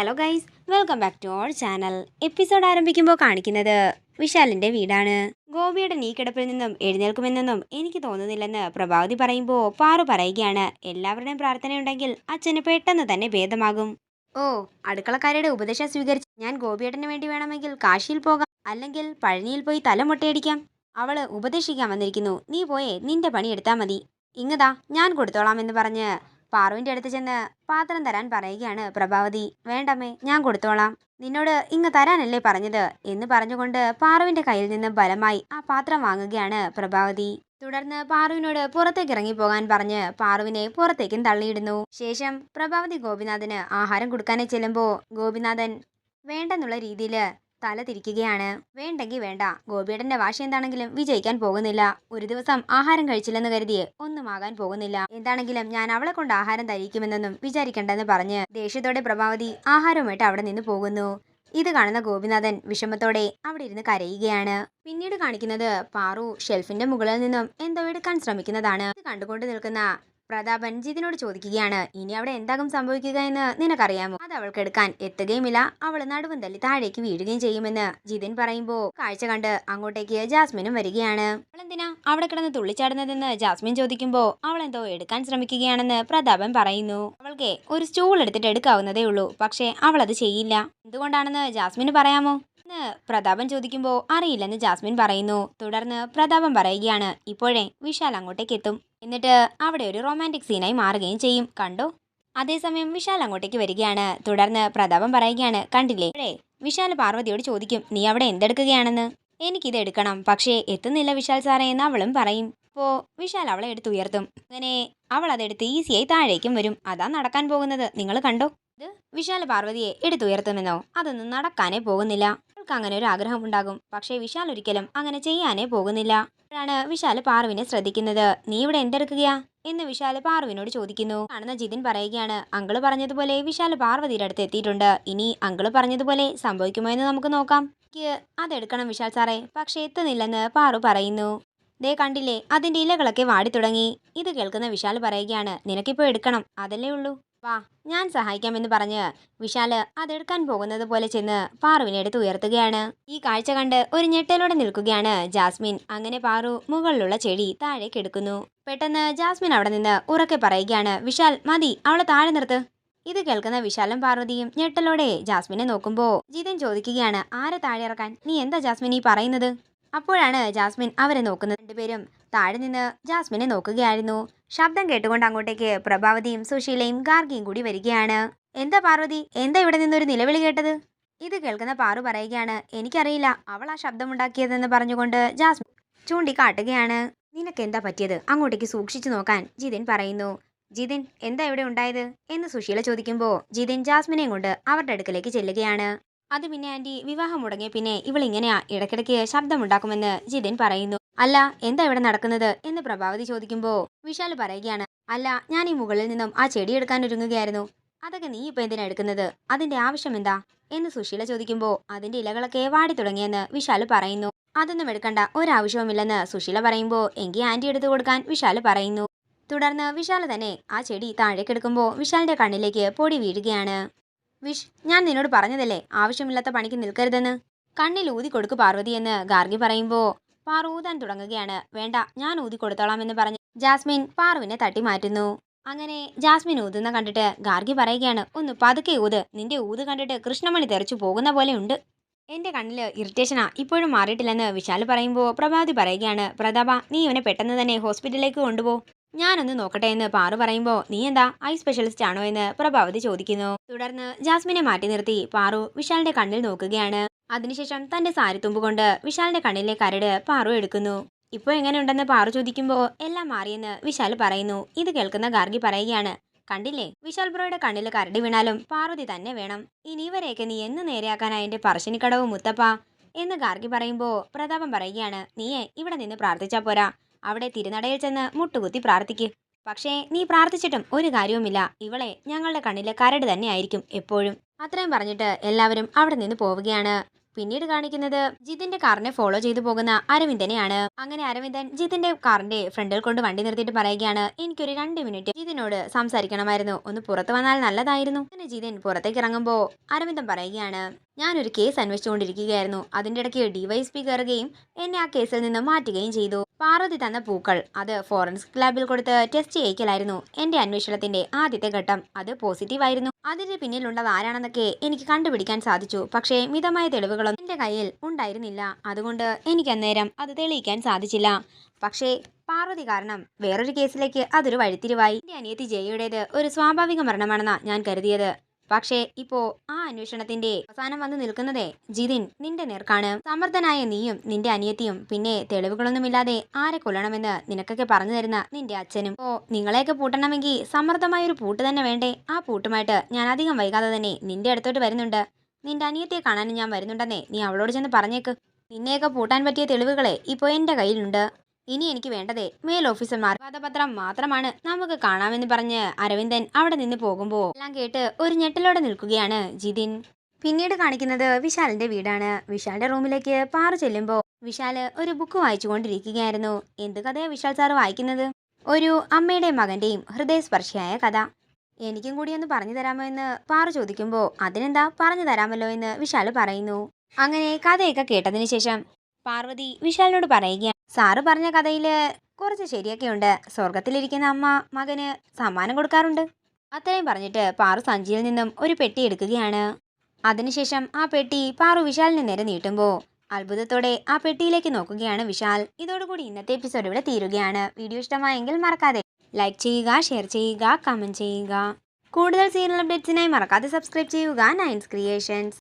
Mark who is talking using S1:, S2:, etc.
S1: Hello guys welcome back to our channel episode ആരംഭിക്കുമ്പോൾ കാണിക്കുന്നത് വിശാലിന്റെ വീടാണ്. ഗോപിയുടെ നീ കിടപ്പിൽ നിന്നും എഴുന്നേൽക്കുമെന്നൊന്നും എനിക്ക് തോന്നുന്നില്ലെന്ന് പ്രഭാവതി പറയുമ്പോൾ പാറു പറയുകയാണ്. എല്ലാവരുടെയും പ്രാർത്ഥനയുണ്ടെങ്കിൽ അച്ഛന് പെട്ടെന്ന് തന്നെ ഭേദമാകും. ഓ അടുക്കളക്കാരുടെ ഉപദേശം സ്വീകരിച്ച് ഞാൻ ഗോപിയേട്ടന് വേണ്ടി വേണമെങ്കിൽ കാശിയിൽ പോകാം. അല്ലെങ്കിൽ പഴനിയിൽ പോയി തല മുട്ടയടിക്കാം. അവൾ ഉപദേശിക്കാൻ വന്നിരിക്കുന്നു. നീ പോയേ നിന്റെ പണി എടുത്താൽ മതി. ഇങ്ങതാ ഞാൻ കൊടുത്തോളാം എന്ന് പറഞ്ഞ് പാറുവിന്റെ അടുത്ത് ചെന്ന് പാത്രം തരാൻ പറയുകയാണ് പ്രഭാവതി. വേണ്ടമ്മേ ഞാൻ കൊടുത്തോളാം. നിന്നോട് ഇങ്ങ് തരാനല്ലേ പറഞ്ഞത്? എന്ന് പറഞ്ഞുകൊണ്ട് പാറുവിന്റെ കയ്യിൽ നിന്ന് ബലമായി ആ പാത്രം വാങ്ങുകയാണ് പ്രഭാവതി. തുടർന്ന് പാറുവിനോട് പുറത്തേക്ക് ഇറങ്ങി പോകാൻ പറഞ്ഞ് പാറുവിനെ പുറത്തേക്കും തള്ളിയിടുന്നു. ശേഷം പ്രഭാവതി ഗോപിനാഥന് ആഹാരം കൊടുക്കാനേ ചെല്ലുമ്പോൾ ഗോപിനാഥൻ വേണ്ടെന്നുള്ള രീതിയിൽ തല തിരിക്കുകയാണ് വേണ്ടെങ്കിൽ വേണ്ട. ഗോപിയേട്ടന്റെ വാശി എന്താണെങ്കിലും വിജയിക്കാൻ പോകുന്നില്ല. ഒരു ദിവസം ആഹാരം കഴിച്ചില്ലെന്ന് കരുതിയേ ഒന്നും ആകാൻ പോകുന്നില്ല. എന്താണെങ്കിലും ഞാൻ അവളെ കൊണ്ട് ആഹാരം തരിക്കുമെന്നൊന്നും വിചാരിക്കണ്ടെന്ന് പറഞ്ഞ് ദേഷ്യത്തോടെ പ്രഭാവതി ആഹാരവുമായിട്ട് അവിടെ നിന്ന് പോകുന്നു. ഇത് കാണുന്ന ഗോപിനാഥൻ വിഷമത്തോടെ അവിടെ ഇരുന്ന് കരയുകയാണ്. പിന്നീട് കാണിക്കുന്നത് പാറു ഷെൽഫിന്റെ മുകളിൽ നിന്നും എന്തോ എടുക്കാൻ ശ്രമിക്കുന്നതാണ്. ഇത് കണ്ടുകൊണ്ട് നിൽക്കുന്ന പ്രതാപൻ ജിതിനോട് ചോദിക്കുകയാണ് ഇനി അവിടെ എന്താകും സംഭവിക്കുക എന്ന് നിനക്കറിയാമോ? അത് അവൾക്ക് എടുക്കാൻ എത്തുകയുമില്ല. അവൾ നടുവും തല്ലി താഴേക്ക് വീഴുകയും ചെയ്യുമെന്ന് ജിതിൻ പറയുമ്പോ കാഴ്ച കണ്ട് അങ്ങോട്ടേക്ക് ജാസ്മിനും വരികയാണ്. അവളെന്തിനാ അവിടെ കിടന്ന് തുള്ളിച്ചാടുന്നതെന്ന് ജാസ്മിൻ ചോദിക്കുമ്പോ അവൾ എന്തോ എടുക്കാൻ ശ്രമിക്കുകയാണെന്ന് പ്രതാപൻ പറയുന്നു. അവൾക്ക് ഒരു സ്റ്റൂൾ എടുത്തിട്ട് എടുക്കാവുന്നതേ ഉള്ളൂ പക്ഷേ അവൾ അത് ചെയ്യില്ല. എന്തുകൊണ്ടാണെന്ന് ജാസ്മിന് പറയാമോ? എന്ന് പ്രതാപൻ ചോദിക്കുമ്പോൾ അറിയില്ലെന്ന് ജാസ്മിൻ പറയുന്നു. തുടർന്ന് പ്രതാപൻ പറയുകയാണ് ഇപ്പോഴേ വിശാൽ അങ്ങോട്ടേക്ക് എത്തും. എന്നിട്ട് അവിടെ ഒരു റൊമാന്റിക് സീനായി മാറുകയും ചെയ്യും. കണ്ടോ? അതേസമയം വിശാൽ അങ്ങോട്ടേക്ക് വരികയാണ്. തുടർന്ന് പ്രതാപൻ പറയുകയാണ് കണ്ടില്ലേ? ഇപ്പോഴേ വിശാൽ പാർവതിയോട് ചോദിക്കും നീ അവിടെ എന്തെടുക്കുകയാണെന്ന്? എനിക്കിത് എടുക്കണം. പക്ഷേ എത്തുന്നില്ല വിശാൽ സാറേ എന്ന് അവളും പറയും. അപ്പോൾ വിശാൽ അവളെ എടുത്ത് ഉയർത്തും. അങ്ങനെ അവൾ അതെടുത്ത് ഈസിയായി താഴേക്കും വരും. അതാ നടക്കാൻ പോകുന്നത്. നിങ്ങൾ കണ്ടോ? ഇത് വിശാല പാർവതിയെ എടുത്തുയർത്തുമെന്നോ അതൊന്നും നടക്കാനേ പോകുന്നില്ല. അവൾക്ക് അങ്ങനെ ഒരു ആഗ്രഹം ഉണ്ടാകും പക്ഷേ വിശാൽ ഒരിക്കലും അങ്ങനെ ചെയ്യാനേ പോകുന്നില്ല. അപ്പോഴാണ് വിശാൽ പാർവിനെ ശ്രദ്ധിക്കുന്നത്. നീ ഇവിടെ എന്തെടുക്കുകയാ? എന്ന് വിശാൽ പാർവിനോട് ചോദിക്കുന്നു. കാണുന്ന ജിതിൻ പറയുകയാണ് അങ്കിൾ പറഞ്ഞതുപോലെ വിശാൽ പാർവതിയുടെ അടുത്ത് എത്തിയിട്ടുണ്ട്. ഇനി അങ്കിൾ പറഞ്ഞതുപോലെ സംഭവിക്കുമോ എന്ന് നമുക്ക് നോക്കാം. അതെടുക്കണം വിശാൽ സാറേ. പക്ഷേ എത്തുന്നില്ലെന്ന് പാറു പറയുന്നു. ദേ കണ്ടില്ലേ അതിന്റെ ഇലകളൊക്കെ വാടി തുടങ്ങി ഇത് കേൾക്കുന്ന വിശാൽ പറയുകയാണ് നിനക്കിപ്പോ എടുക്കണം. അതല്ലേ ഉള്ളൂ. വാ ഞാൻ സഹായിക്കാമെന്ന് പറഞ്ഞ് വിശാൽ അതെടുക്കാൻ പോകുന്നത് പോലെ ചെന്ന് പാറുവിനെ എടുത്ത് ഉയർത്തുകയാണ്. ഈ കാഴ്ച കണ്ട് ഒരു ഞെട്ടലോടെ നിൽക്കുകയാണ് ജാസ്മിൻ. അങ്ങനെ പാറു മുകളിലുള്ള ചെടി താഴേക്ക് എടുക്കുന്നു. പെട്ടെന്ന് ജാസ്മിൻ അവിടെ നിന്ന് ഉറക്കെ പറയുകയാണ് വിശാൽ മതി അവളെ താഴെ നിർത്ത്. ഇത് കേൾക്കുന്ന വിശാലും പാർവതിയും ഞെട്ടലോടെ ജാസ്മിനെ നോക്കുമ്പോൾ ജിതൻ ചോദിക്കുകയാണ് ആരെ താഴെ ഇറക്കാൻ? നീ എന്താ ജാസ്മിൻ ഈ പറയുന്നത്? അപ്പോഴാണ് ജാസ്മിൻ അവരെ നോക്കുന്നത്. രണ്ടുപേരും താഴെ നിന്ന് ജാസ്മിനെ നോക്കുകയായിരുന്നു. ശബ്ദം കേട്ടുകൊണ്ട് അങ്ങോട്ടേക്ക് പ്രഭാവതിയും സുശീലയും ഗാർഗിയും കൂടി വരികയാണ്. എന്താ പാർവതി? എന്താ ഇവിടെ നിന്നൊരു നിലവിളി കേട്ടത്? ഇത് കേൾക്കുന്ന പാറു പറയുകയാണ് എനിക്കറിയില്ല അവൾ ആ ശബ്ദമുണ്ടാക്കിയതെന്ന് പറഞ്ഞുകൊണ്ട് ജാസ്മിൻ ചൂണ്ടിക്കാട്ടുകയാണ്. നിനക്ക് എന്താ പറ്റിയത്? അങ്ങോട്ടേക്ക് സൂക്ഷിച്ചു നോക്കാൻ ജിതിൻ പറയുന്നു. ജിതിൻ എന്താ ഇവിടെ ഉണ്ടായത്? എന്ന് സുശീല ചോദിക്കുമ്പോൾ ജിതിൻ ജാസ്മിനെയും കൊണ്ട് അവരുടെ അടുക്കലേക്ക് ചെല്ലുകയാണ്. അത് പിന്നെ ആന്റി വിവാഹം മുടങ്ങിയ പിന്നെ ഇവൾ ഇങ്ങനെയാ ഇടയ്ക്കിടയ്ക്ക് ശബ്ദമുണ്ടാക്കുമെന്ന് ജിതിൻ പറയുന്നു. അല്ല എന്താ ഇവിടെ നടക്കുന്നത് എന്ന് പ്രഭാവതി ചോദിക്കുമ്പോൾ വിശാൽ പറയുകയാണ് അല്ല ഞാൻ ഈ മുകളിൽ നിന്നും ആ ചെടി എടുക്കാൻ ഒരുങ്ങുകയായിരുന്നു. അതൊക്കെ നീ ഇപ്പൊ എന്തിനാ എടുക്കുന്നത്? അതിന്റെ ആവശ്യം എന്താ? എന്ന് സുശീല ചോദിക്കുമ്പോൾ അതിന്റെ ഇലകളൊക്കെ വാടി തുടങ്ങിയെന്ന് വിശാൽ പറയുന്നു. അതൊന്നും എടുക്കണ്ട ഒരാവശ്യവുമില്ലെന്ന് സുശീല പറയുമ്പോൾ എങ്കിൽ ആന്റി എടുത്തു കൊടുക്കാൻ വിശാൽ പറയുന്നു. തുടർന്ന് വിശാൽ തന്നെ ആ ചെടി താഴേക്കെടുക്കുമ്പോൾ വിശാലിന്റെ കണ്ണിലേക്ക് പൊടി വീഴുകയാണ്. വിഷ് ഞാൻ നിന്നോട് പറഞ്ഞതല്ലേ? ആവശ്യമില്ലാത്ത പണിക്ക് നിൽക്കരുതെന്ന്. കണ്ണിൽ ഊതി കൊടുക്കു പാർവതി എന്ന് ഗാർഗി പറയുമ്പോൾ പാറു ഊതാൻ തുടങ്ങുകയാണ്. വേണ്ട ഞാൻ ഊതി കൊടുത്തോളാം എന്ന് പറഞ്ഞ് ജാസ്മിൻ പാറുവിനെ തട്ടി മാറ്റുന്നു. അങ്ങനെ ജാസ്മിൻ ഊതുന്ന കണ്ടിട്ട് ഗാർഗി പറയുകയാണ് ഒന്ന് പതുക്കെ ഊത്. നിന്റെ ഊത് കണ്ടിട്ട് കൃഷ്ണമണി തെറിച്ചു പോകുന്ന പോലെ ഉണ്ട്. എന്റെ കണ്ണിൽ ഇറിറ്റേഷനാ ഇപ്പോഴും മാറിയിട്ടില്ലെന്ന് വിശാൽ പറയുമ്പോൾ പ്രഭാതി പറയുകയാണ് പ്രതാപ നീ ഇവനെ പെട്ടെന്ന് തന്നെ ഹോസ്പിറ്റലിലേക്ക് കൊണ്ടുപോ. ഞാനൊന്ന് നോക്കട്ടെ എന്ന് പാറു പറയുമ്പോൾ നീ എന്താ? ഐ സ്പെഷ്യലിസ്റ്റ് ആണോ? എന്ന് പ്രഭാവതി ചോദിക്കുന്നു. തുടർന്ന് ജാസ്മിനെ മാറ്റി നിർത്തി പാറു വിശാലിന്റെ കണ്ണിൽ നോക്കുകയാണ്. അതിനുശേഷം തന്റെ സാരിത്തുമ്പ് കൊണ്ട് വിശാലിന്റെ കണ്ണിലെ കരട് പാറു എടുക്കുന്നു. ഇപ്പോൾ എങ്ങനെയുണ്ടെന്ന് പാറു ചോദിക്കുമ്പോൾ എല്ലാം മാറിയെന്ന് വിശാൽ പറയുന്നു. ഇത് കേൾക്കുന്ന ഗാർഗി പറയുകയാണ്. കണ്ടില്ലേ? വിശാൽ ബ്രോയുടെ കണ്ണിൽ കരടി വീണാലും പാർവതി തന്നെ വേണം. ഇനി ഇവരെയൊക്കെ നീ എന്ന് നേരെയാക്കാനാ എന്റെ പറശ്ശിനിക്കടവ് മുത്തപ്പ? എന്ന് ഗാർഗി പറയുമ്പോൾ പ്രതാപം പറയുകയാണ്. നീയെ ഇവിടെ നിന്ന് പ്രാർത്ഥിച്ചാ പോരാ. അവിടെ തിരുനടയിൽ ചെന്ന് മുട്ടുകുത്തി പ്രാർത്ഥിക്ക്. പക്ഷേ നീ പ്രാർത്ഥിച്ചിട്ടും ഒരു കാര്യവുമില്ല. ഇവളെ ഞങ്ങളുടെ കണ്ണിലെ കരട് തന്നെയായിരിക്കും എപ്പോഴും. അത്രയും പറഞ്ഞിട്ട് എല്ലാവരും അവിടെ നിന്ന് പോവുകയാണ്. പിന്നീട് കാണിക്കുന്നത് ജിതിന്റെ കാറിനെ ഫോളോ ചെയ്തു പോകുന്ന അരവിന്ദനെയാണ്. അങ്ങനെ അരവിന്ദൻ ജിതിന്റെ കാറിന്റെ ഫ്രണ്ടിൽ കൊണ്ട് വണ്ടി നിർത്തിയിട്ട് പറയുകയാണ് എനിക്കൊരു രണ്ട് മിനിറ്റ് ജിതിനോട് സംസാരിക്കണമായിരുന്നു. ഒന്ന് പുറത്തു വന്നാൽ നല്ലതായിരുന്നു. അങ്ങനെ ജിതിൻ പുറത്തേക്ക് ഇറങ്ങുമ്പോൾ അരവിന്ദൻ പറയുകയാണ് ഞാനൊരു കേസ് അന്വേഷിച്ചുകൊണ്ടിരിക്കുകയായിരുന്നു. അതിന്റെ ഇടയ്ക്ക് ഡിവൈഎസ്പി കയറുകയും എന്നെ ആ കേസിൽ നിന്ന് മാറ്റുകയും ചെയ്തു. പാർവതി തന്ന പൂക്കൾ. അത് ഫോറൻസിക് ലാബിൽ കൊടുത്ത് ടെസ്റ്റ് ചെയ്യിക്കലായിരുന്നു. എന്റെ അന്വേഷണത്തിന്റെ ആദ്യത്തെ ഘട്ടം. അത് പോസിറ്റീവ് ആയിരുന്നു. അതിന്റെ പിന്നിലുള്ളത് ആരാണെന്നൊക്കെ എനിക്ക് കണ്ടുപിടിക്കാൻ സാധിച്ചു. പക്ഷേ മിതമായ തെളിവുകളൊന്നും എന്റെ കയ്യിൽ ഉണ്ടായിരുന്നില്ല. അതുകൊണ്ട് എനിക്ക് അന്നേരം അത് തെളിയിക്കാൻ സാധിച്ചില്ല. പക്ഷേ പാർവതി കാരണം വേറൊരു കേസിലേക്ക് അതൊരു വഴിത്തിരിവായി. എന്റെ അനിയത്തി ജയയുടേത് ഒരു സ്വാഭാവിക മരണമാണെന്നാണ് ഞാൻ കരുതിയത്. പക്ഷേ ഇപ്പോ ആ അന്വേഷണത്തിന്റെ അവസാനം വന്ന് നിൽക്കുന്നതേ ജിതിൻ നിന്റെ നേർക്കാണ്. സമർത്ഥനായ നീയും നിന്റെ അനിയത്തിയും പിന്നെ തെളിവുകളൊന്നുമില്ലാതെ ആരെ കൊല്ലണമെന്ന് നിനക്കൊക്കെ പറഞ്ഞു തരുന്ന നിന്റെ അച്ഛനും. ഓ നിങ്ങളെയൊക്കെ പൂട്ടണമെങ്കിൽ സമർത്ഥമായ ഒരു പൂട്ട് തന്നെ വേണ്ടേ? ആ പൂട്ടുമായിട്ട് ഞാൻ അധികം വൈകാതെ തന്നെ നിന്റെ അടുത്തോട്ട് വരുന്നുണ്ട്. നിന്റെ അനിയത്തിയെ കാണാനും ഞാൻ വരുന്നുണ്ടെന്നേ നീ അവളോട് ചെന്ന് പറഞ്ഞേക്ക്. നിന്നെയൊക്കെ പൂട്ടാൻ പറ്റിയ തെളിവുകളെ ഇപ്പോൾ എന്റെ കയ്യിലുണ്ട്. ഇനി എനിക്ക് വേണ്ടതേ മേൽ ഓഫീസർമാർ വാദപത്രം മാത്രമാണ് നമുക്ക് കാണാമെന്ന് പറഞ്ഞ് അരവിന്ദൻ അവിടെ നിന്ന് പോകുമ്പോൾ എല്ലാം കേട്ട് ഒരു ഞെട്ടലോടെ നിൽക്കുകയാണ് ജിതിൻ. പിന്നീട് കാണിക്കുന്നത് വിശാലിന്റെ വീടാണ്. വിശാലിന്റെ റൂമിലേക്ക് പാറു ചെല്ലുമ്പോൾ വിശാൽ ഒരു ബുക്ക് വായിച്ചുകൊണ്ടിരിക്കുകയായിരുന്നു. എന്ത് കഥയാണ് വിശാൽ സാർ വായിക്കുന്നത്? ഒരു അമ്മയുടെയും മകന്റെയും ഹൃദയസ്പർശിയായ കഥ. എനിക്കും കൂടി ഒന്ന് പറഞ്ഞു തരാമോ എന്ന് പാറു ചോദിക്കുമ്പോൾ അതിനെന്താ പറഞ്ഞു തരാമല്ലോ എന്ന് വിശാൽ പറയുന്നു. അങ്ങനെ കഥയൊക്കെ കേട്ടതിന് ശേഷം പാർവതി വിശാലിനോട് പറയുകയാണ്. സാറ് പറഞ്ഞ കഥയിൽ കുറച്ച് ശരിയൊക്കെ ഉണ്ട് സ്വർഗത്തിലിരിക്കുന്ന അമ്മ മകന് സമ്മാനം കൊടുക്കാറുണ്ട്. അത്രയും പറഞ്ഞിട്ട് പാറു സഞ്ചിയിൽ നിന്നും ഒരു പെട്ടി എടുക്കുകയാണ്. അതിനുശേഷം ആ പെട്ടി പാറു വിശാലിന് നേരെ നീട്ടുമ്പോൾ അത്ഭുതത്തോടെ ആ പെട്ടിയിലേക്ക് നോക്കുകയാണ് വിശാൽ. ഇതോടുകൂടി ഇന്നത്തെ എപ്പിസോഡ് ഇവിടെ തീരുകയാണ്. വീഡിയോ ഇഷ്ടമായെങ്കിൽ മറക്കാതെ ലൈക്ക് ചെയ്യുക ഷെയർ ചെയ്യുക കമന്റ് ചെയ്യുക. കൂടുതൽ സീരിയൽ അപ്ഡേറ്റ്സിനായി മറക്കാതെ സബ്സ്ക്രൈബ് ചെയ്യുക. നയൻസ് ക്രിയേഷൻസ്